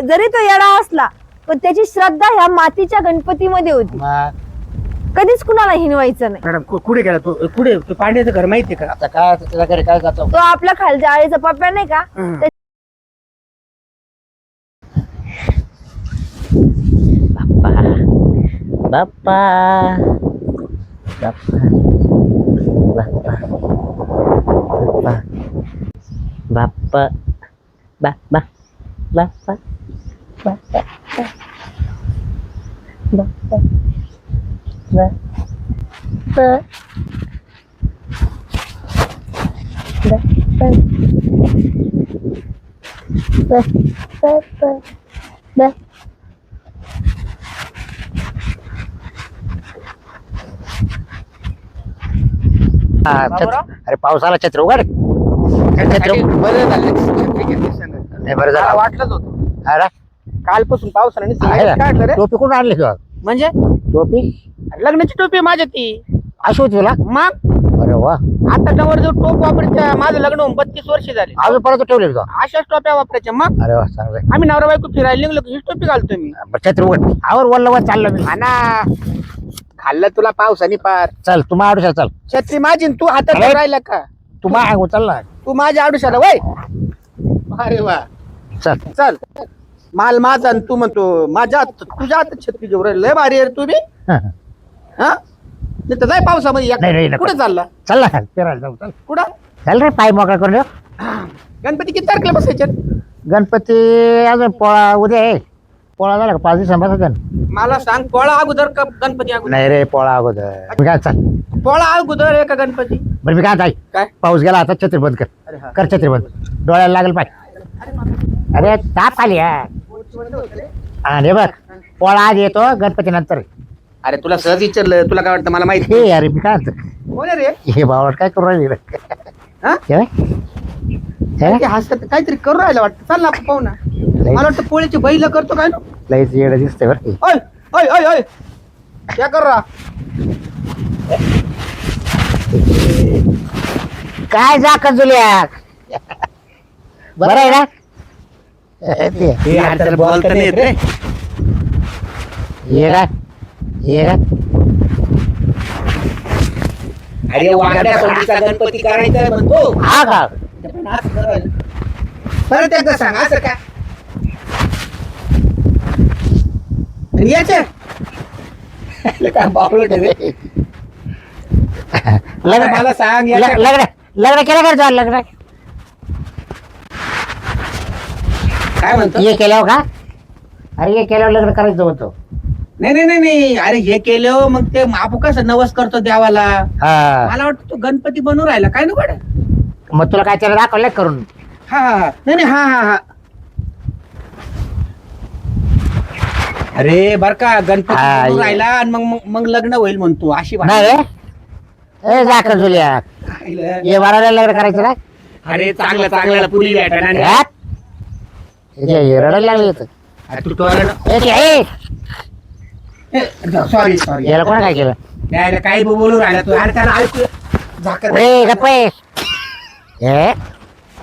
जरी तो येडा असला पण त्याची श्रद्धा ह्या मातीच्या गणपतीमध्ये होती. मग कधीच कुणाला हिनवायचं नाही. मॅडम कु- कुठे गेला तो? कुठे? तो पांड्याचं घर माहितीये का? आता काय आता त्याच्या घरी काय जातो? तो आपला खालच्या आळीचा पप्प्या नाही का? हं. त्या- बाप्पा. बाप्पा. बाप्पा. बाप्पा. बाप्पा. बाप्पा. बाप्पा अरे पावसाला छत्र उघड छत्र. बरं झालं. नाही बरं झालं वाटलंच होतं अरे, कालपासून पावसाने आहे. सांगितलं काढलं ना. रे टोपी कुठून आणली तुला म्हणजे? टोपी? लग्नाची टोपी आहे माझ्या ती. अशी होती तुला? मग? अरे वा. आता नवर जो टोप वापरायचा माझं लग्न होऊन बत्तीस वर्ष झाले. अजून परत ठेवली अशाच टोप्या वापरायच्या. मग? अरे वा चांगलं आम्ही नवरा बायको फिरायला निघलो की हीच टोपी घालतो मी. छत्र उघड. आवर वल्ल वर चाललो मी. हा ना खाल्लं तुला पावसाने पार. चल तू माझ्या आडुशा चल. छत्री माझी न तू हातात अरे. राहिला का? तू माझ्या चल ना. तू माझ्या आडुशाला वय. अरे वा चल. चल. माल माझा न तू म्हणतो माझ्या हात- तुझ्या हातात छत्री राहिला. लय भारी आहे रे तू बी हा? नाही तर जाय पावसामध्ये नाही, नाही, एक- नको. कुठे चालला? चल ना फिरायला जाऊ चल कुठं? चल रे पाय मोकळा करून गणपती किती तारखेला बसायचे? गणपती अजून पोळा उद्या आहे. पोळा झाला का? पाच ना. मला सांग पोळा अगोदर का गणपती अगोदर? नाही रे पोळा अगोदर. मी काय चल पोळा अगोदर आहे का गणपती? बरं मी काय. काय? पाऊस गेला आता छत्री बंद कर. अरे हा. कर छत्री बंद. डोळ्याला लागेल पाय. अरे ताप आली हा आणि बघ पोळा आज येतो गणपती नंतर. अरे तुला सहज विचारलं तुला काय वाटतं मला माहिती हे अरे मी काय म्हणतो, कोण आहे रे? हे बावड काय करू राहिली? हा? ते हसत काहीतरी करू राहिला वाटतं. चाल ना आपण पाहू ना. मला वाटतं पोळीची बैल करतो काय ना? लईच येडं दिसतंय बरं ओय ओय ओय ओय. क्या कर रहा काय जा जुल्या बरं आहे ना? ते, हे आता बोलता नाही येत रे ये का ये का अरे वाड्या सोडीचा गणपती करायचा आहे म्हणतो हा का पण असं करायला. परत एकदा सांग असं का आणि याच्या काय बावळट आहे रे. लग्न मला सांग लग्न याच्या- लग्न लग्न केलं का तुझं लग्न काय म्हणतो? हे केल्यावर का? अरे हे केल्यावर लग्न करायचं होतं. नाही नाही नाही नाही. अरे हे केलं मग ते आपण कसं नवस करतो देवाला? हा. मला वाटतं तो गणपती बनवून राहिला. काय नको मग तुला काय त्याला दाखवलं करून? हा हा हा. नाही नाही हा हा हा. अरे बर का गणपती हा, ये. राहिला आणि मग मग- मग लग्न होईल म्हणतो अशी नाही रे. ए जाकर जुल्या भाषा. ये बाराला लग्न करायचं ना? अरे चांगलं चांगल्याला पुरी भेटणार? हे हे रडायला लागलं. तू टोळलं ए, ते, ए, सॉरी सॉरी याला कोणा काय केलं? नाही काही बोलू राहिला तू. अरे त्याला ऐकू. झाकण ए गप्प ए. ए?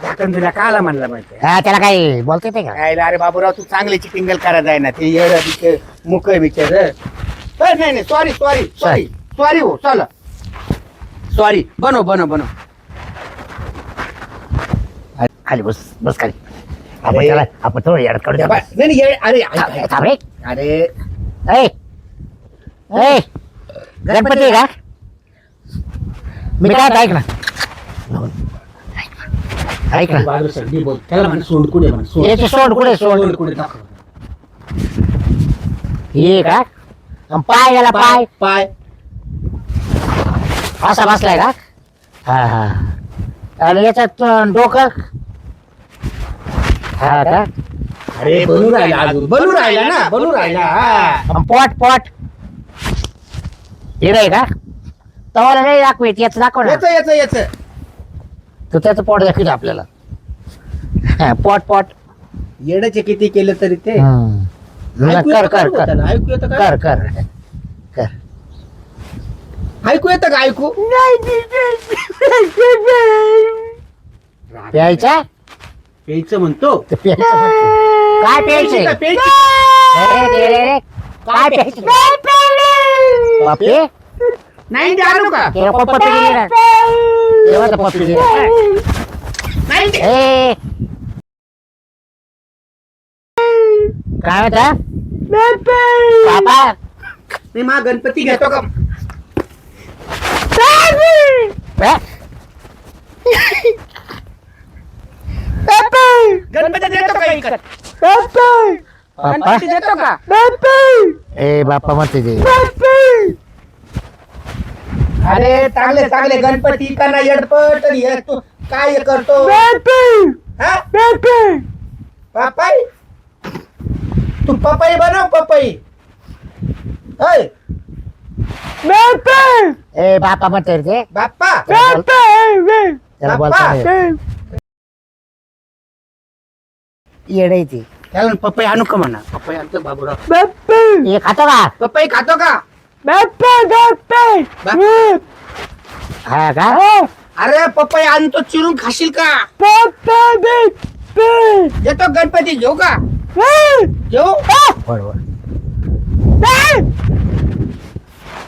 झाकण तुला काला म्हणला माहिती हा त्याला काय बोलता येते का? अरे बाबूराव तू चांगली चिटिंगल करा जाय ना ते येडं बिचार मुक बिचार नाही नाही सॉरी सॉरी सॉरी सॉरी हो चला. सॉरी बनव बनव बनव. खाली बस बस खाली. आपण अरे. त्याला आपण थोडं याड काढू द्या. नाही नाही, येडे- अरे ऐक, ऐक. थांब रे अरे ए ए गणपती आहे का मी काय आता ऐक ना ऐक ना बाजू सर मी बोल त्याला म्हण सोंड कुठे म्हण सोंड याचे सोंड कुठे सोंड सोंड कुठे दाखव हे का अन पाय गेला पाय पाय असा बसलाय का हा हा आणि याच्यात अं, डोकं हा का? अरे बनू राहिला अजून. बनू राहिला ना बनू राहिला. हा. अन पोट पोट. नाही का? तवाला नाही दाखवेत याच दाखव ना. याचं याचं याचं. तर त्याचं पोट दाखवत आपल्याला. हा, पोट पोट. येण्याचे किती केलं तरी ते. हम्म. ऐकू कर येतं का कर. कर त्याला? ऐकू येतं का? कर कर. कर. ऐकू येतं का? ऐकू. प्यायचा? प्यायचं म्हणतो तर प्यायचं म्हणतो. काय प्यायचे पेची का, पेची? रे, रे, रे, रे. काय प्यायचे पप्पी नाही ते आणू का ते पप्पी दिली ना तेव्हा तर पप्पी दिली नाही ते. ए काय होता बाबा मी मा गणपती घेतो का ए, गणपती देतो का विकत बाप्पा गणपती. देतो का? ए बाप्पा म्हणते ते अरे चांगले चांगले गणपती कना येडपट आणि हे तू काय हे करतो हा? पपाई? तू पपई बनव पपई. होय. ए बाप्पा म्हणते रे ते बाप्पा त्याला बोलता बाप्पा. नाही. येडे ती. त्याला पपई आणू का म्हणा? पपई आणतो बाबूराव. हे खातो का? पपई खातो का? हा! का? अरे पपई आणतो चिरून खाशील का? देतो गणपती घेऊ का? घेऊ? बरोबर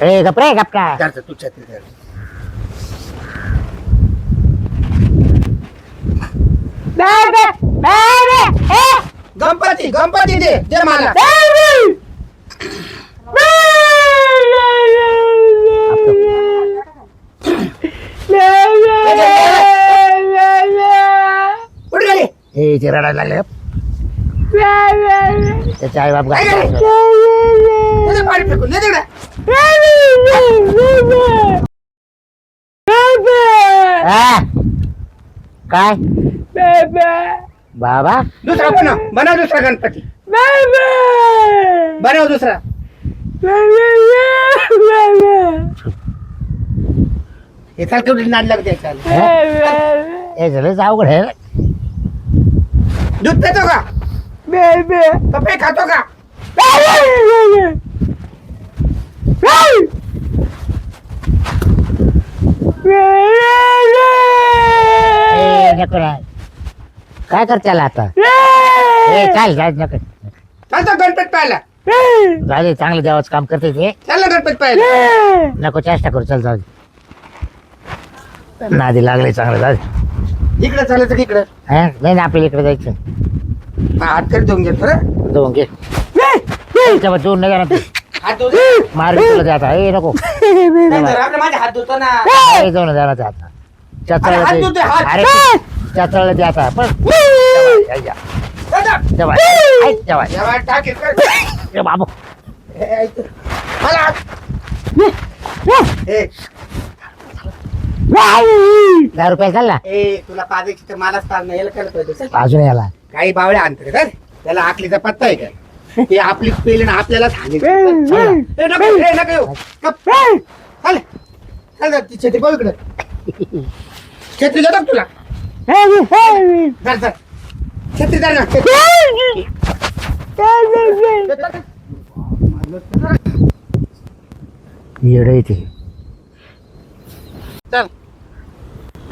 ए गपरे गपका धरतो तू छत्री धर. गणपती गणपती दे दे मला कुठे गेली ए ते रडायला लागले त्याचे आई बाप काय गाय झालं? दे पाणी फेकून दे तिकडे काय बाबा. दुसरा बनव बनव दुसरा गणपती. बनव दुसरा. हे चाल केवढी नाद लागते याच्याला. हे झालं अवघड आहे दूध पितो का? पपई खातो का? नको ना. काय कर त्याला आता? ए! चाल जाय नको चालतो गणपती पाहायला. जाऊ दे चांगलं देवाचं काम करते ते. गणपती पाहायला. नको चेष्टा करू चल जाऊ दे. नादी लागले चांगलं जाऊ दे. इकडे चालायचं की इकडे? हा? नाही ना आपल्याला इकडे जायचं. हात तरी देऊन घेतो रे जाऊन घे. त्याच्यावर दूर नाही जाणार तू. हात धुवून मार तुला ते आता. ए नको. नाही तर आपले माझे हात धुतो ना. जाणार ते आता. अरे, हात धुतोय, हात. अरे चचळलं ते आता. पण. ए बाबू. दहा रुपये चाल ना? तुला पाजायची तर मलाच नाही. याला कळत पाहिजे. अजून याला. काही बावळे आणते का त्याला आकलीचा पत्ता आहे का? ते आपली पेल ना आपल्याला सांगेल ए, नको ए, नको. येऊ. गप. चाल. चाल जा, ती छत्री पाहू इकडे. छत्री का तुला? धर धर छत्री धर ना छत्री. देतो का? येड आहे ते चल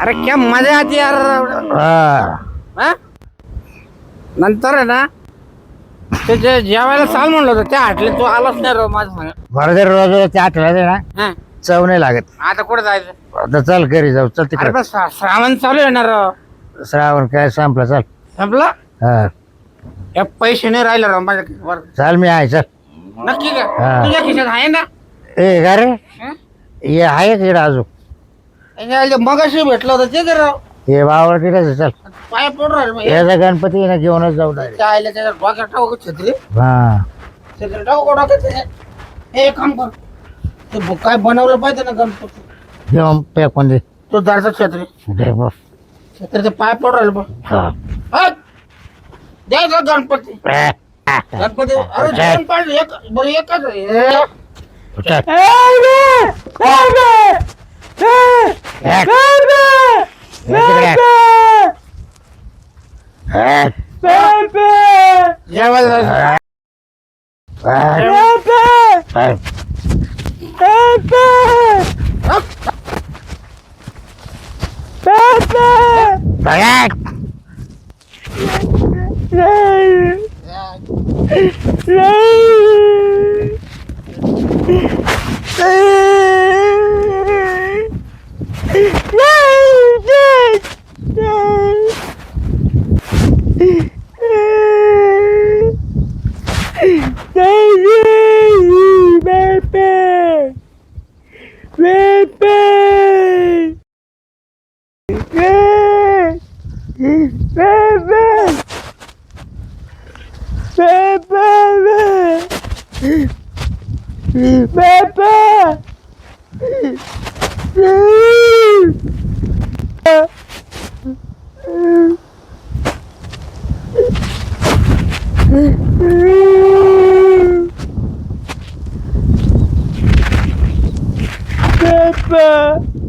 अरे क्या मजा आती यार हा. हा? नंतर आहे ना ते जे जेवायला चाल म्हणलं होतं त्या हाटले तू आलाच नाही राव माझं सांग बरं जर रोज रोज ते आठवलं ना हा. चव नाही लागत आता कुठं जायचं आता चल घरी जाऊ चल अरे तिकडे श्रा- श्रावण चालू येणार राव श्रावण काय संपला चल. संपला? हा. या पैसे नाही राहिले राव माझ्या चाल मी आहे चल. नक्की का हा. तुझ्या खिशात आहे ना? ए का रे? हं? हे आहे का इकडं अजून? याच्या मगाशी भेटलं होतं ते तर राव. हे वावर तिकडे चल. पाय पडून राहिले मग. याचा गणपती आहे ना घेऊनच जाऊ direct. त्या आईला त्याच्या डोक्यात टाकू का छत्री? हा. छत्री टाकू का डोक्यात त्याच्या? हे एक काम कर. ते ब- काय बनवलं पाहिजे ना गणपती? घेऊन फेकून दे. तो दरचा छत्री. दे बघ. छत्रीचे पाय पडून राहिले बघ हा. हट! गणपती. गणपती. अरे. दोन एक बरं एकच. हे. चल. एक. हे तिकडे. एक. जेवायला जायचं. एक. एक. एक.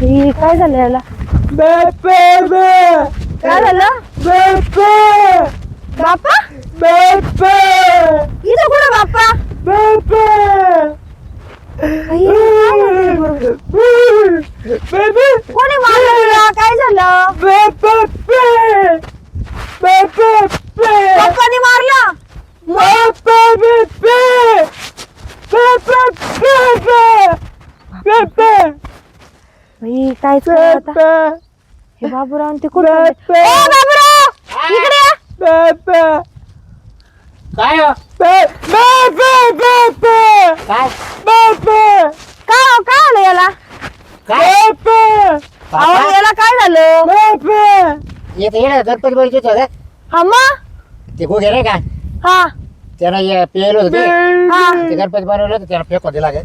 हे काय झालं याला? काय झालं? बापा इथं कुठं बाप्पा? आई, काय झालं बरोबर? कोणी मारलं तुला? काय झालं? पप्पानी मारलं? बाई, काय चाललं आता? हे बाबूराव आणि ते कुठं चालले? ओ, बाबूराव! इकडे या. काय हो? काय? काय हो, काय आलं याला? काय? अहो याला काय झालं? येत येणं गणपती होतं का हा मग ते गोगे नाही का? हा. त्यानं पेल होतं ते. ते गणपती बनवलं होतं त्यानं फेकून दिला का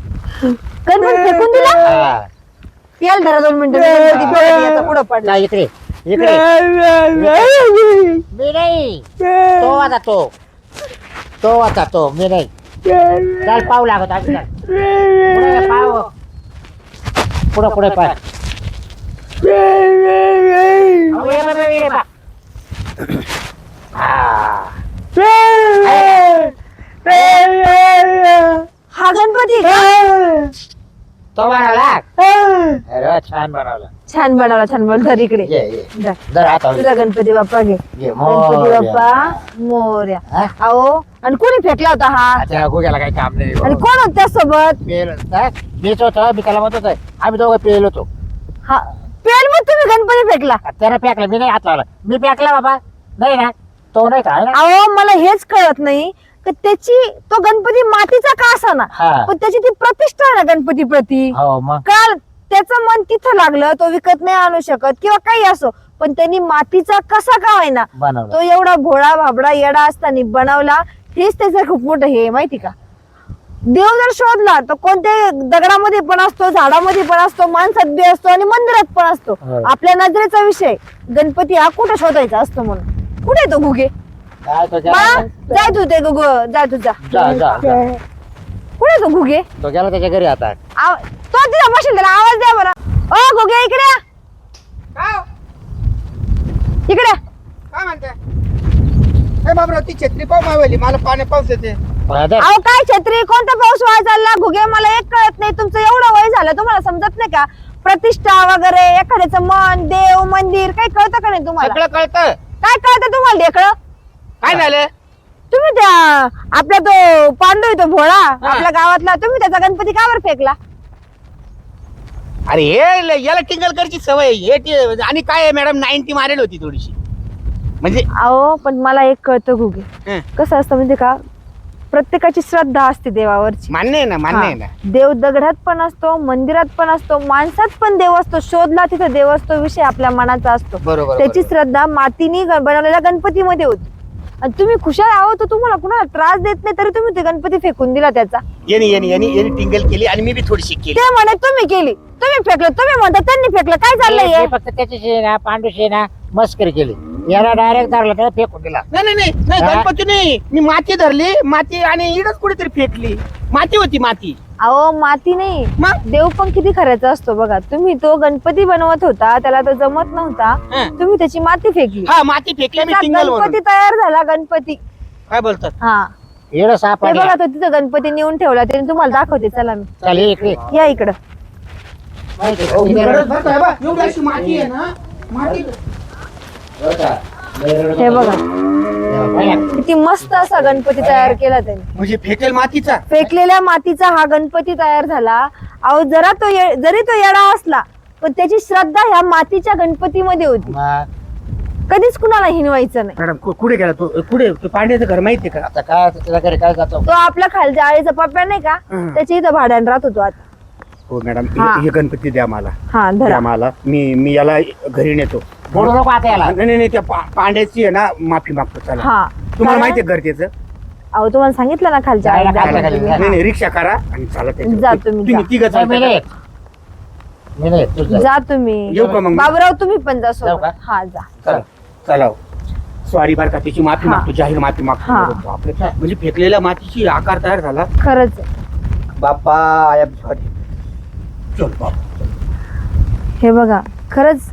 गणपती फेकून दिला हा. याल धरा दोन मिनिटं गणपती फेकून याचा पुढं पडला इकडे इकडे मी नाही तो आता तो तो आता तो मी नाही चल पाहू लागत चल. पुढे पुढे पुढे पाय अहो, ये बा. हा. हा गणपती तो बनवला अरे छान बनवला छान बनवला छान बनवला धर इकडे. ये ये. धर. दर हातावर तुझा गणपती बाप्पा घे. गणपती मोरया. बाप्पा मोर्या. हा? अहो आणि कोणी फेकला होता हा? त्या गुग्याला काही काम नाही आणि कोण होत त्यासोबत? पेल मीच होतो मी त्याला म्हणत होतो आम्ही दोघं पेल होतो. हा पेल मग तुम्ही गणपती फेकला. त्यानं फेकला मी नाही हात लावला. मी फेकला बाबा. नाही ना तो नाही का आहे ना. अहो मला हेच कळत नाही. की त्याची तो गणपती मातीचा का असाना? हा. पण त्याची ती प्रतिष्ठा आहे ना गणपती प्रती. हो मग? काल त्याचं मन तिथं लागलं तो विकत नाही आणू शकत किंवा काही असो. पण त्यांनी मातीचा कसा का होईना? बनवलं. तो एवढा भोळा भाबडा येडा असताना बनवला. हेच त्याचं खूप मोठं हे आहे, माहिती का? देव जर शोधला तर कोणत्या दगडामध्ये पण असतो झाडामध्ये पण असतो माणसात बी असतो आणि मंदिरात पण असतो. हो. आपल्या नजरेचा विषय गणपती हा कुठं शोधायचा असतो म्हणून? कुठे आहे तो घुगे काय तो जाय तू ते गुग जा तू जा. जा जा जा. कुठे तो घुगे तो गेला त्याच्या घरी आता. आव- तो तिथं बसेल त्याला आवाज द्या बरं ओ घुगे इकडे या. इकडे या. काय म्हणते? ए ती छत्री पाहू मावली. मला पाणी पाऊस येते. अहो काय छत्री? कोणता पाऊस वाया चालला घुगे मला एक कळत नाही. तुमचं एवढं वय झालं तुम्हाला समजत नाही का? प्रतिष्ठा वगैरे एखाद्याचं मन देव मंदिर काही कळतं का नाही तुम्हाला? सगळं कळतं. काय कळतं तुम्हाला ढेकळं काय झालं? तुम्ही त्या आपला तो पांडू आहे तो भोळा आपल्या गावातला तुम्ही त्याचा गणपती का बरं फेकला? अरे हे ल- याला टिंगल करची सवय आहे. हे टी- आणि काय आहे मॅडम नाईन्टी मारेल होती थोडीशी. म्हणजे अहो पण मला एक कळतं घुगे हं, कसं असतं म्हणजे का? प्रत्येकाची श्रद्धा असते देवावरची. मान्य आहे ना मान्य आहे ना. हा. देव दगडात पण असतो मंदिरात पण असतो माणसात पण देव असतो शोधला तिथं देव असतो विषय आपल्या मनाचा असतो. बरोबर त्याची बरोबर. श्रद्धा मातीने ग- बनवलेल्या गणपतीमध्ये होती. आणि तुम्ही खुशाल आहो तर तुम्हाला कुणाला त्रास देत नाही तरी तुम्ही ते गणपती फेकून दिला त्याचा. यांनी यांनी यांनी यांनी टिंगल केली आणि मी बी थोडीशी केली. ते म्हणे तुम्ही केली. तुम्ही फेकलं तुम्ही म्हणता त्यांनी फेकलं काय चाललंय मी हे? फक्त त्याच्याशी ना पांडूशी ना मस्करी केली. याला डायरेक्ट धरला तर फेकून दिला. नाही नाही नाही नाही हा? गणपती नाही. मी माती धरली माती आणि इडच कुठेतरी फेकली. माती होती माती. अहो माती नाही. मग देव पण किती खऱ्याचा असतो बघा. तुम्ही तो गणपती बनवत होता त्याला तो जमत नव्हता. हं. तुम्ही त्याची माती फेकली. हा माती फेकली मी त्याचा टिंगल गणपती म्हणून तयार झाला गणपती. काय बोलतात? हा. येडं साप ते बघा तो तिथं गणपती नेऊन ठेवला त्याने तुम्हाला दाखवते. चला मी. चल ये इकडे. या इकडं. एवढी अशी माती आहे ना. माती बरं का? हे बघा. किती मस्त असा गणपती तयार केला त्यांनी. म्हणजे फेकेल मातीचा? फेकलेल्या मातीचा हा गणपती तयार झाला. अहो जरा तो ये- जरी तो येडा असला पण त्याची श्रद्धा ह्या मातीच्या गणपतीमध्ये होती. कधीच कुणाला हिनवायचं नाही. मॅडम कु- कुठे गेला तो? कुठे? तो पांड्याचं घर माहितीये का? आता काय आता घरी काय जातो? तो आपला खालच्या आळीचा पप्पा नाही का? हं. त्याच्या इथं भाड्यानं राहत होतो आता. हो मॅडम हा. हे- हे गणपती द्या मला. हा द्या धरा मला. मी मी याला घरी नेतो. बोलू नको आता याला नाही नाही नाही, त्या पा- पांड्याची आहे ना माफी मागतो चला हा तुम्हाला कारण- माहितीये घर त्याचं अहो तुम्हाला सांगितलं ना खालच्या जायला खाली. नाही नाही रिक्षा करा आणि चला त्याच्यावर. जा तुम्ही, तुम्ही जा. तिघ नाही, मी नाही येत. मी नाही येत, तूच जा. जा तुम्ही येऊ का मग बाबूराव तुम्ही पण जा जाऊ सोबत का? हा जा चला चला सॉरी बरं का त्याची माफी हा. मागतो जाहीर माफी मागतो हा. बापरे. म्हणजे फेकलेल्या मातीची आकार तयार झाला खरंच आहे. बाप्पा आय एम सॉरी चल बाप हे बघा खरंच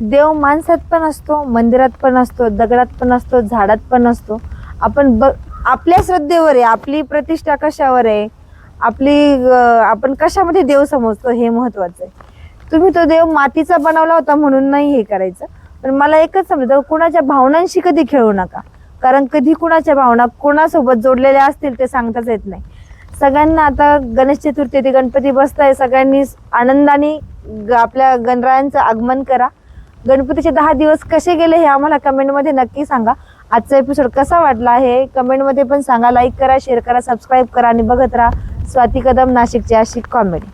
देव माणसात पण असतो मंदिरात पण असतो दगडात पण असतो झाडात पण असतो. आपण ब आपल्या श्रद्धेवर आहे आपली प्रतिष्ठा कशावर आहे? आपली आपण कशामध्ये देव समजतो हे महत्वाचं आहे. तुम्ही तो देव मातीचा बनवला होता म्हणून नाही हे करायचं. पण मला एकच समजतं कुणाच्या भावनांशी कधी खेळू नका. कारण कधी कुणाच्या भावना कोणासोबत जोडलेल्या असतील ते सांगताच येत नाही. सगळ्यांना आता गणेश चतुर्थी ते गणपती बसताय सगळ्यांनी आनंदाने ग- आपल्या गणरायांचं आगमन करा. गणपतीचे दहा दिवस कसे गेले हे आम्हाला कमेंटमध्ये नक्की सांगा. आजचा एपिसोड कसा वाटला हे कमेंटमध्ये पण सांगा. लाईक करा शेअर करा सबस्क्राईब करा आणि बघत राहा. स्वाती कदम नाशिकची अशी कॉमेडी